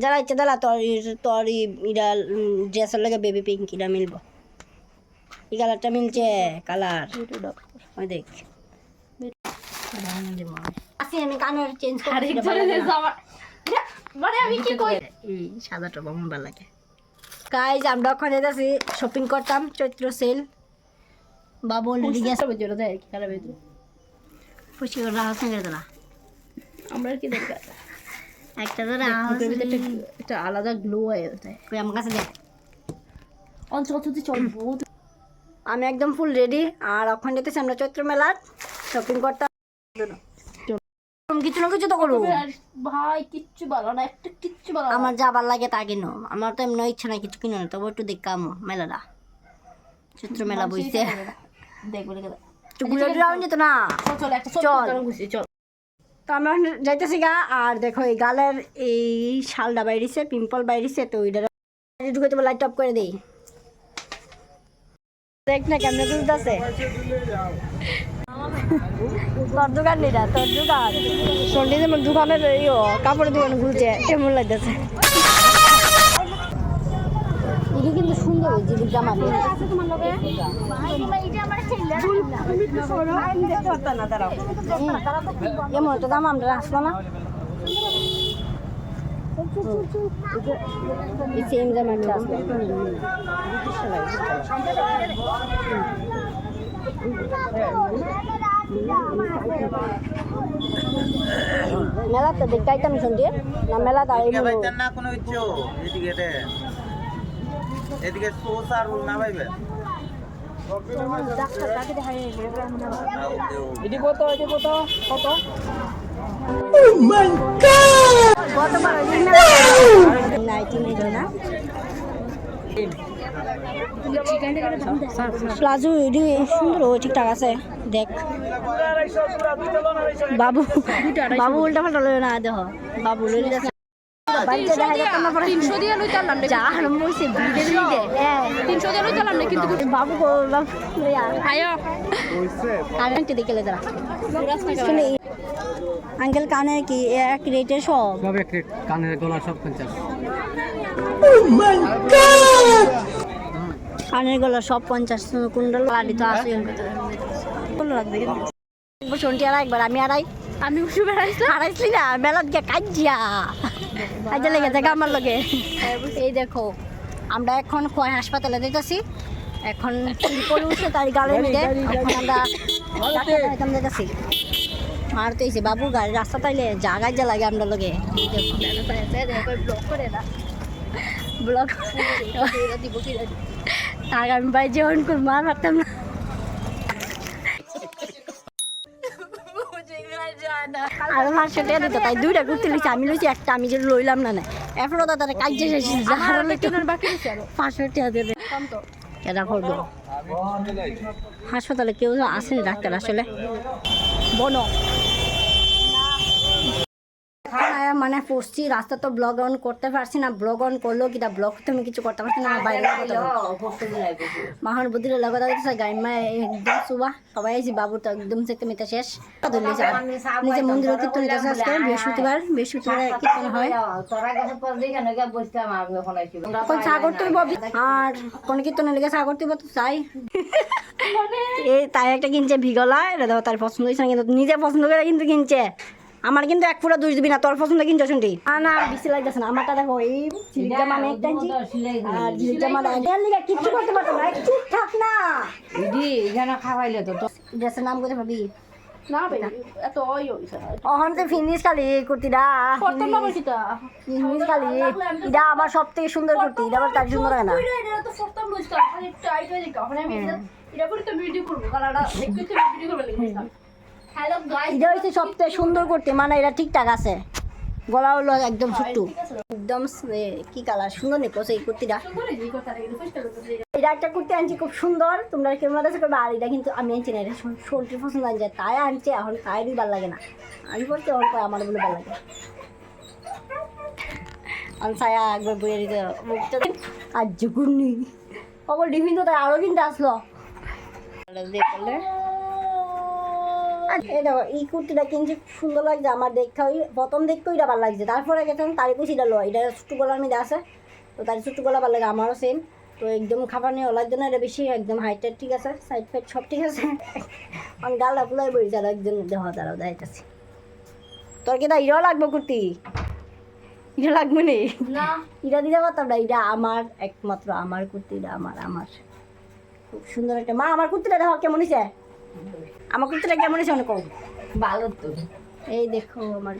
যারা ইচ্ছে দালা তোর তোর ইরা ড্রেসের লাগে বেবি পিঙ্ক ইরা মিলবো। এই কালারটা মিলছে কালার ওই দেখ। আসি আমি কানের চেঞ্জ করে মানে আমি কি কই? এই সাদাটা আমার ভালো লাগে। গাইজ আমরা ওখানে যাচ্ছি শপিং করতাম চৈত্র সেল বাবু অলরেডি গেছে বেজে দেয় কি খারাপ খুশি করে রাখা সঙ্গে আমরা কি দরকার একটা ধরে একটা- আলাদা গ্লো আমার কাছে দেখ। অঞ্চল চলবো আমি একদম ফুল রেডি আর ওখানে যেতেছি আমরা চৈত্র মেলার শপিং করতাম কিছু না কিছু তো করব। ভাই কিচ্ছু বলো না একটা কিচ্ছু না। আমার যাবার লাগে তা কিনো। আমার তো এমনি ইচ্ছা নাই কিছু কিনো না তবু একটু দেখতাম মেলাটা। চৈত্র মেলা বইছে। দেখব যেত না। চল চল। চল। চল। তো আমরা যাইতেছি গা, আর দেখো এই গালের এই শালটা বাইরিছে, পিম্পল বাইরেছে, তো ওইটা ঢুকে তোমার লাইট অফ করে দেই। দেখ না কেমন আছে তোর দোকান নিরা তোর দোকান। সন্ডি যেমন দোকানের কাপড়ের দোকান খুলছে কেমন লাগতেছে। এটা কিন্তু সুন্দর ওই জিলিপ জামা। এমন একটা দাম আমরা আসলো না। এই সেম জামা একটা আসলো। মেলা তো দেখতে শুনছি না মেলা তাই এদিকে পাইতেন না কোনো ইচ্ছো এদিকে এটা এদিকে সোস আর রুল না পাইবে এটি কত? কত? কত? প্লাজো এটি সুন্দর ও ঠিকঠাক আছে দেখ। বাবু বাবু উল্টা পাল্টা না দেখ বাবু লই যাচ্ছে। বাড়িতে দেখা যাচ্ছে না পরে তিনশো দিয়ে লই চাললাম যা আরম্ভ হয়েছে ভিড়ে ভিড়ে। হ্যাঁ। তিনশো দিয়ে লই চাললাম না কিন্তু? বাবু গো আয়ো। কারেন্ট দেখে দাঁড়া শুনে আঙ্কেল কানে কি এক রেটের সব? সব এক রেট কানের গলা সব পঞ্চাশ। কানের গলা সব পঞ্চাশ কুন্ডল লাড়ি তো আছে ভালো লাগবে শুনটি আর একবার আমি আড়াই আমি উঠে বেড়াইছি আড়াইছি না মেলাত গিয়ে কাজিয়া। কাজে লেগে থাকে আমার লগে। এই দেখো আমরা এখন খোয়াই হাসপাতালে যেতেছি এখন করে উঠছে তার গাড়ি মিলে এখন আমরা যেতেছি আর তো বাবু গাড়ি রাস্তা তাইলে জাগায় যা লাগে আমরা লগে। ব্লক করে না ব্লক দিব কি তার আমি বাড়ি যেমন আর পারতাম না। আর পাঁচশো টাকা দিত তাই দুইটা ঘুরতে লিখছি আমি লইছি একটা আমি যে লইলাম না না। এখনও তো তাদের কাজ শেষ যাহার আরও পাঁচশো টাকা দেবে এটা করব। হাসপাতালে কেউ আসেনি ডাক্তার আসলে? বন। মানে পড়ছি রাস্তা তো ব্লগ অন করতে পারছি না ব্লগ অন করলেও কিটা ব্লগ তো আমি কিছু করতে পারছি না বাইরে মাহর বুদ্ধির লাগা দাঁড়িয়েছে গাই মা একদম সুবা সবাই আইছি বাবু তো একদম চেতে মেতে শেষ। ধরলেছে নিজে মন্দিরে কীর্তন আজকে বৃহস্পতিবার বৃহস্পতিবার কীর্তন হয়। কোন সাগর আর কোন কীর্তনে লেগে সাগর তুইব তো চাই। এই তাই একটা কিনছে ভিগলা এটা তার পছন্দ হয়েছে না কিন্তু নিজে পছন্দ করে কিন্তু কিনছে। আমার কিন্তু এক ফুটা দুই দিবি না তোর পছন্দ কিনছো শুনটি না না বেশি লাগতেছে না। আমারটা দেখো এই ঝিলিক জামা আমি একটা আনছি আর ঝিলিক জামা এর লিগে কিচ্ছু করতে পারতো না একটু থাক না। ড্রেসের নাম করে ভাবি না ভাই এত ওই অহন তো ফিনিশ খালি এই কুর্তিটা করতাম না বলছি তা। ফিনিশ খালি এটা আমার সব থেকে সুন্দর কুর্তি এটা আবার তার সুন্দর হয় না। এটা তো করতাম বলছি খালি টাইট হয়ে যায় আমি এটা- এটা করে তো ভিডিও করব কালারটা একটু ভিডিও করবে লিখেছিলাম হ্যালো গাইস এটা হচ্ছে সুন্দর কুর্তি। মানে এটা ঠিকঠাক আছে। গলা হলো একদম ছোট্ট একদম কি কালার? সুন্দর এই কুর্তিটা। এটা একটা কুর্তি আনছি খুব সুন্দর। তোমরা কেমন আছে করবে? আর এটা কিন্তু আমি আনছি না এটা পছন্দ আনছে। তাই আনছে এখন তাই ভালো লাগে না। আমি কয় আমার বলে ভালো লাগে। আমি ছায়া একবার দিতে মুখটা আর জুকুনি সকল ডিফিন তো তাই আরও কিনতে আসলো। এই দেখো এই কুর্তিটা কিনছি সুন্দর লাগছে আমার দেখতে ওই প্রথম দেখতে ওইটা ভালো লাগছে। তারপরে গেছিলাম তারি কুচিটা লো এটা ছোট্ট গলার মধ্যে আছে তো তার ছোট্ট গলা ভালো লাগে আমারও সেম তো একদম খাবার নিয়ে ওলার জন্য এটা বেশি একদম হাইটের ঠিক আছে সাইড ফাইড সব ঠিক আছে। আমার গালটা ফুলাই বইছে আর একজন দেহ তারাও দেখাইতেছি তোর কি ইরাও লাগবে কুর্তি? ইটা লাগবে নি? না। ইটা দিতে পারতাম না এটা আমার একমাত্র আমার কুর্তি এটা আমার আমার। খুব সুন্দর একটা মা আমার কুর্তিটা দেখো কেমন হয়েছে আমার কুর্তিটা কেমন আছে অনেক ভালো তো এই দেখো আমার